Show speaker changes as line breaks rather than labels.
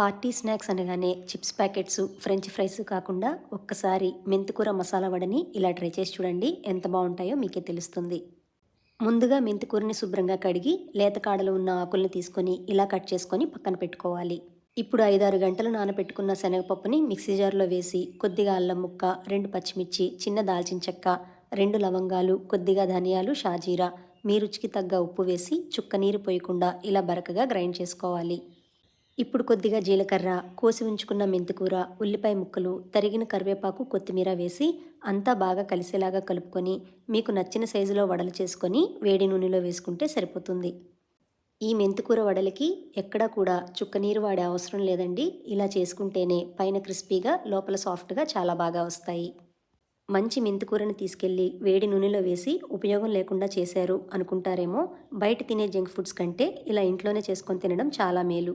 Party snacks అనగానే chips packets French fries కాకుండా ఒక్కసారి మెంతికూర మసాలా వడని ఇలా ట్రై చేసి చూడండి ఎంత బాగుంటాయో మీకే తెలుస్తుంది. ముందుగా మెంతికూరని శుభ్రంగా కడిగి లేత కాడలో ఉన్న ఆకుల్ని తీసుకొని ఇలా కట్ చేసుకొని పక్కన పెట్టుకోవాలి. ఇప్పుడు ఐదారు గంటలు నానబెట్టుకున్న శనగపప్పుని మిక్సీ జార్లో వేసి కొద్దిగా అల్లం ముక్క రెండు పచ్చిమిర్చి చిన్న దాల్చిన చెక్క రెండు లవంగాలు కొద్దిగా ధనియాలు షాజీరా మీ రుచికి తగ్గ ఉప్పు వేసి చుక్క నీరు పోయకుండా ఇలా బరకగా గ్రైండ్ చేసుకోవాలి. ఇప్పుడు కొద్దిగా జీలకర్ర కోసి ఉంచుకున్న మెంతికూర ఉల్లిపాయ ముక్కలు తరిగిన కరివేపాకు కొత్తిమీర వేసి అంతా బాగా కలిసేలాగా కలుపుకొని మీకు నచ్చిన సైజులో వడలు చేసుకొని వేడి నూనెలో వేసుకుంటే సరిపోతుంది. ఈ మెంతికూర వడలకి ఎక్కడా కూడా చుక్క నీరు వాడే అవసరం లేదండి. ఇలా చేసుకుంటేనే పైన క్రిస్పీగా లోపల సాఫ్ట్గా చాలా బాగా వస్తాయి. మంచి మెంతికూరని తీసుకెళ్ళి వేడి నూనెలో వేసి ఉపయోగం లేకుండా చేశారు అనుకుంటారేమో బయట తినే జంక్ ఫుడ్స్ కంటే ఇలా ఇంట్లోనే చేసుకొని తినడం చాలా మేలు.